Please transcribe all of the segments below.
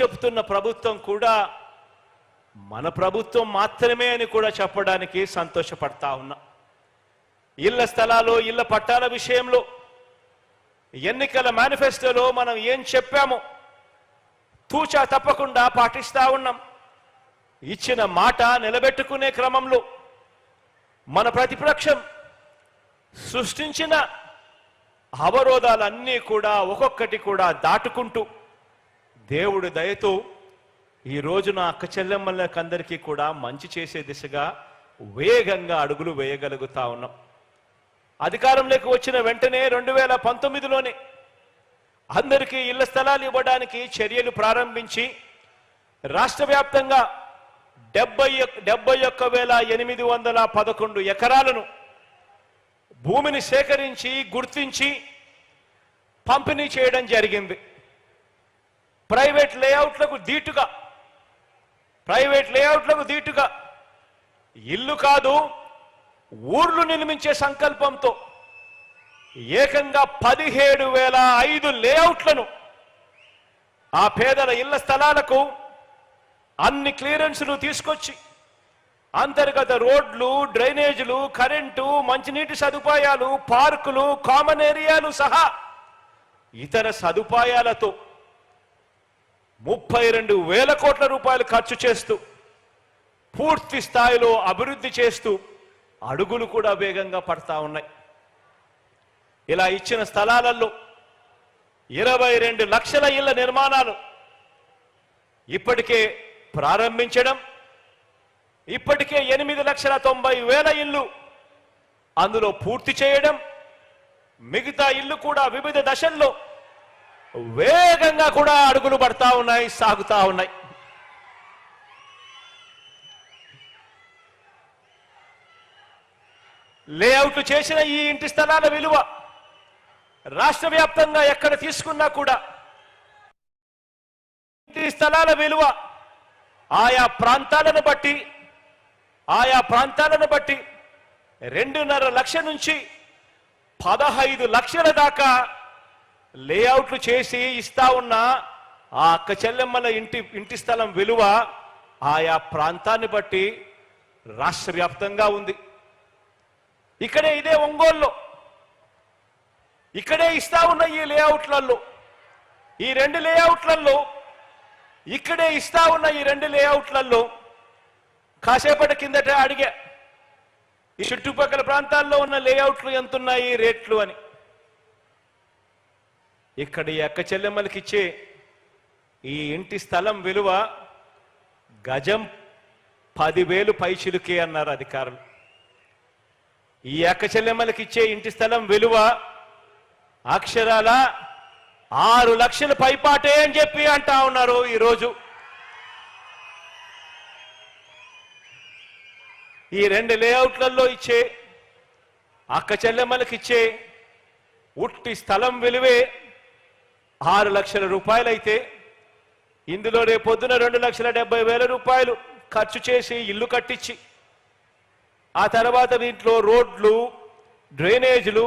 చెబుతున్న ప్రభుత్వం కూడా మన ప్రభుత్వం మాత్రమే అని కూడా చెప్పడానికి సంతోషపడతా ఉన్నా. ఇళ్ళ స్థలాలు ఇళ్ళ పట్టాల విషయంలో ఎన్నికల మేనిఫెస్టోలో మనం ఏం చెప్పామో తూచా తప్పకుండా పాటిస్తా ఉన్నాం. ఇచ్చిన మాట నిలబెట్టుకునే క్రమంలో మన ప్రతిపక్షం సృష్టించిన అవరోధాలన్నీ కూడా ఒక్కొక్కటి కూడా దాటుకుంటూ దేవుడి దయతో ఈ రోజున అక్క చెల్లెమ్మలకు అందరికీ కూడా మంచి చేసే దిశగా వేగంగా అడుగులు వేయగలుగుతా ఉన్నాం. అధికారంలోకి వచ్చిన వెంటనే రెండు వేల పంతొమ్మిదిలోనే అందరికీ ఇళ్ళ స్థలాలు ఇవ్వడానికి చర్యలు ప్రారంభించి రాష్ట్ర వ్యాప్తంగా డెబ్బై డెబ్బై ఒక్క వేల ఎనిమిది వందల పదకొండు ఎకరాలను భూమిని సేకరించి గుర్తించి పంపిణీ చేయడం జరిగింది. ప్రైవేట్ లేఅవుట్లకు దీటుగా ప్రైవేట్ లేఅవుట్లకు దీటుగా ఇల్లు కాదు ఊర్లు నిర్మించే సంకల్పంతో ఏకంగా పదిహేడు వేల ఐదు లేఅవుట్లను ఆ పేదల ఇళ్ళ స్థలాలకు అన్ని క్లియరెన్సులు తీసుకొచ్చి అంతర్గత రోడ్లు డ్రైనేజీలు కరెంటు మంచినీటి సదుపాయాలు పార్కులు కామన్ ఏరియాలు సహా ఇతర సదుపాయాలతో ముప్పై రెండు వేల కోట్ల రూపాయలు ఖర్చు చేస్తూ పూర్తి స్థాయిలో అభివృద్ధి చేస్తూ అడుగులు కూడా వేగంగా పడతా ఉన్నాయి. ఇలా ఇచ్చిన స్థలాలలో ఇరవై రెండు లక్షల ఇళ్ళ నిర్మాణాలు ఇప్పటికే ప్రారంభించడం ఇప్పటికే ఎనిమిది లక్షల తొంభై వేల ఇల్లు అందులో పూర్తి చేయడం మిగతా ఇల్లు కూడా వివిధ దశల్లో వేగంగా కూడా అడుగులు పడతా ఉన్నాయి సాగుతా ఉన్నాయి. లేఅవుట్ చేసిన ఈ ఇంటి స్థలాల విలువ రాష్ట్ర వ్యాప్తంగా ఎక్కడ తీసుకున్నా కూడా ఇంటి స్థలాల విలువ ఆయా ప్రాంతాలను బట్టి ఆయా ప్రాంతాలను బట్టి రెండున్నర లక్ష నుంచి పదహైదు లక్షల దాకా లేఅవుట్లు చేసి ఇస్తా ఉన్న ఆ అక్క చెల్లెమ్మల ఇంటి ఇంటి స్థలం విలువ ఆయా ప్రాంతాన్ని బట్టి రాష్ట్ర వ్యాప్తంగా ఉంది. ఇక్కడే ఇదే ఒంగోలులో. ఇక్కడే ఇస్తా ఉన్న ఈ లేఅవుట్లలో ఈ రెండు లేఅవుట్లలో ఇక్కడే ఇస్తా ఉన్న ఈ రెండు లేఅవుట్లలో కాసేపటి కిందట అడిగా ఈ చుట్టుపక్కల ప్రాంతాల్లో ఉన్న లేఅవుట్లు ఎంతున్నాయి రేట్లు? అని. ఇక్కడ ఈ అక్క చెల్లెమ్మలకి ఇచ్చే ఈ ఇంటి స్థలం విలువ గజం పదివేలు పైచిలుకే అన్నారు అధికారులు. ఈ అక్క చెల్లెమ్మలకి ఇచ్చే ఇంటి స్థలం విలువ అక్షరాల ఆరు లక్షల పైపాటే అని చెప్పి అంటా ఉన్నారు ఈరోజు. ఈ రెండు లేఅవుట్లలో ఇచ్చే అక్క చెల్లెమ్మలకి ఇచ్చే ఉట్టి స్థలం విలువే ఆరు లక్షల రూపాయలైతే ఇందులో రేపొద్దున రెండు లక్షల డెబ్బై వేల రూపాయలు ఖర్చు చేసి ఇల్లు కట్టించి ఆ తర్వాత దీంట్లో రోడ్లు డ్రైనేజీలు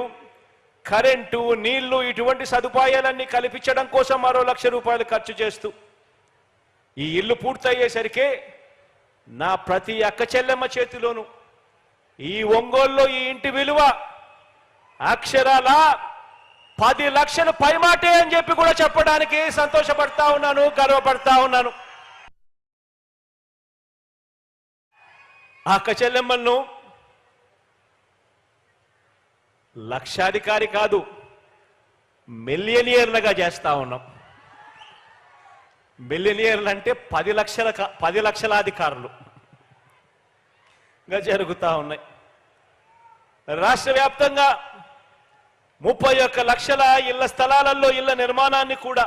కరెంటు నీళ్ళు ఇటువంటి సదుపాయాలన్నీ కల్పించడం కోసం మరో లక్ష రూపాయలు ఖర్చు చేస్తూ ఈ ఇల్లు పూర్తయ్యేసరికి నా ప్రతి అక్క చెల్లెమ్మ చేతిలోనూ ఈ ఒంగోల్లో ఈ ఇంటి విలువ అక్షరాలా పది లక్షలు పైమాటే అని చెప్పి కూడా చెప్పడానికి సంతోషపడతా ఉన్నాను గర్వపడతా ఉన్నాను. ఆ అక్క చెల్లెమ్మలను లక్షాధికారి కాదు మిలియనియర్లుగా చేస్తా ఉన్నాం. మిలియనియర్లు అంటే పది లక్షల పది లక్షలాధికారులుగా జరుగుతూ ఉన్నాయి. రాష్ట్ర వ్యాప్తంగా ముప్పై ఒక్క లక్షల ఇళ్ళ స్థలాలలో ఇళ్ళ నిర్మాణాన్ని కూడా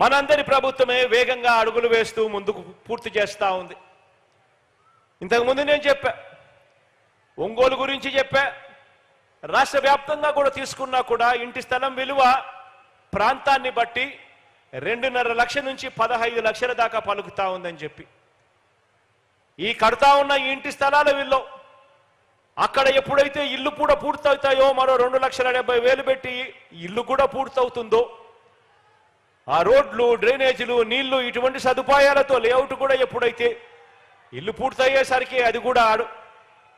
మనందరి ప్రభుత్వమే వేగంగా అడుగులు వేస్తూ ముందుకు పూర్తి చేస్తూ ఉంది. ఇంతకుముందు నేను చెప్పా ఒంగోలు గురించి చెప్పా రాష్ట్ర వ్యాప్తంగా కూడా తీసుకున్నా కూడా ఇంటి స్థలం విలువ ప్రాంతాన్ని బట్టి రెండున్నర లక్ష నుంచి పదహైదు లక్షల దాకా పలుకుతా ఉందని చెప్పి. ఈ కడతా ఉన్న ఇంటి స్థలాల విలువ అక్కడ ఎప్పుడైతే ఇల్లు కూడా పూర్తవుతాయో మరో రెండు లక్షల డెబ్బై వేలు పెట్టి ఇల్లు కూడా పూర్తవుతుందో ఆ రోడ్లు డ్రైనేజీలు నీళ్ళు ఇటువంటి సదుపాయాలతో లేఅవుట్ కూడా ఎప్పుడైతే ఇల్లు పూర్తయ్యేసరికి అది కూడా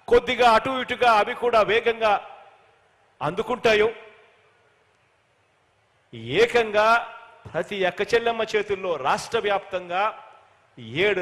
కొద్దిగా అటు ఇటుగా అవి కూడా వేగంగా అందుకుంటాయో ఏకంగా ప్రతి అక్క చెల్లెమ్మ చేతుల్లో రాష్ట్ర వ్యాప్తంగా ఏడు